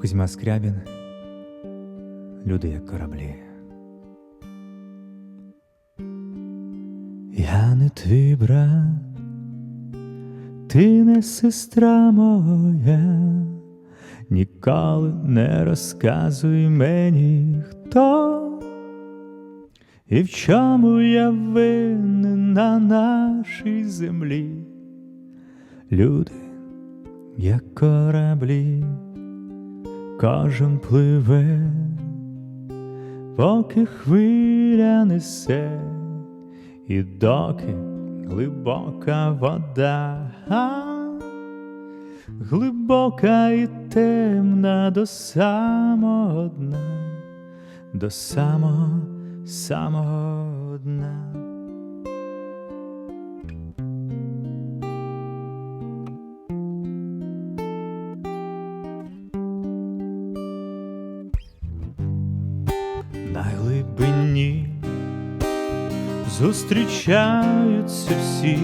Кузьма Скрябін. Люди як кораблі. Я не твій брат, ти не сестра моя, ніколи не розказуй мені, хто і в чому я винен на нашій землі. Люди, як кораблі, кожен пливе, поки хвиля несе, і доки глибока вода, глибока і темна до самого дна, до самого самого дна. На глибині зустрічаються всі,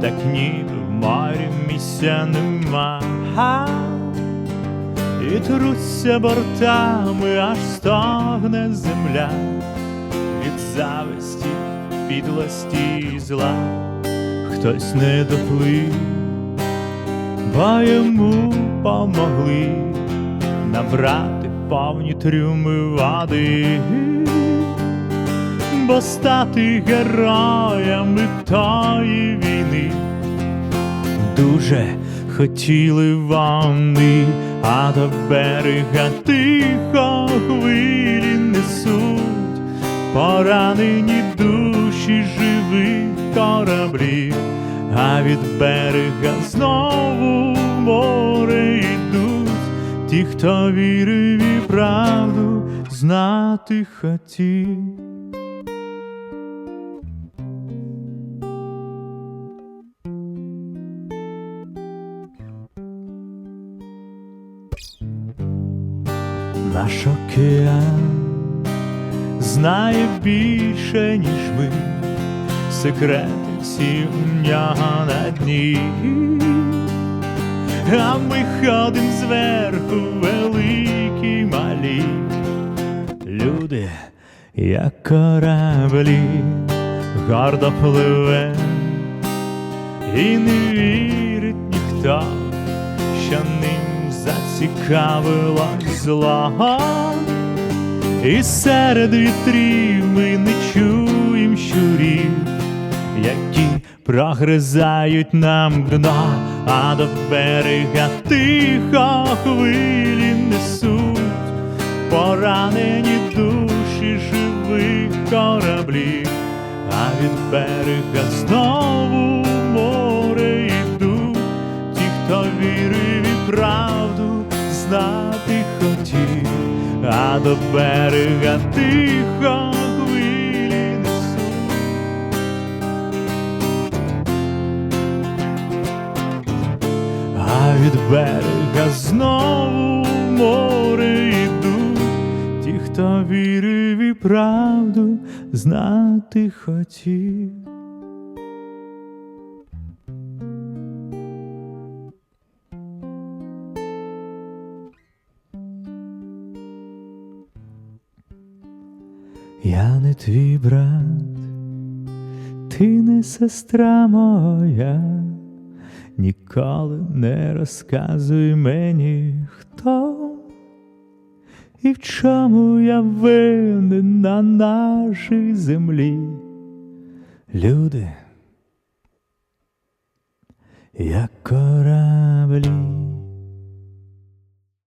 так ніби в морі місця нема. І труться бортами, аж стогне земля від зависті, підлості і зла. Хтось не доплив, бо йому помогли набрати повні трюми води, бо стати героями тої війни. Дуже хотіли вони, а до берега тихо хвилі несуть. Поранені душі живих кораблів, а від берега знову ті, хто вірив і правду знати хотів. Наш океан знає більше, ніж ми, секрети нього на дні, а ми ходим зверху великі малі, люди, як кораблі, гордо пливе, і не вірить ніхто, що ним зацікавилось зло. І серед вітрів ми прогризають нам дно, а до берега тихо хвилі несуть. Поранені душі живих кораблів, а від берега знову море йдуть. Ті, хто вірив і правду знати хотів, а до берега тихо від берега знову море йдуть ті, хто вірив і правду знати хотів. Я не твій брат, ти не сестра моя, ніколи не розказуй мені, хто і в чому я винен на нашій землі. Люди, як кораблі.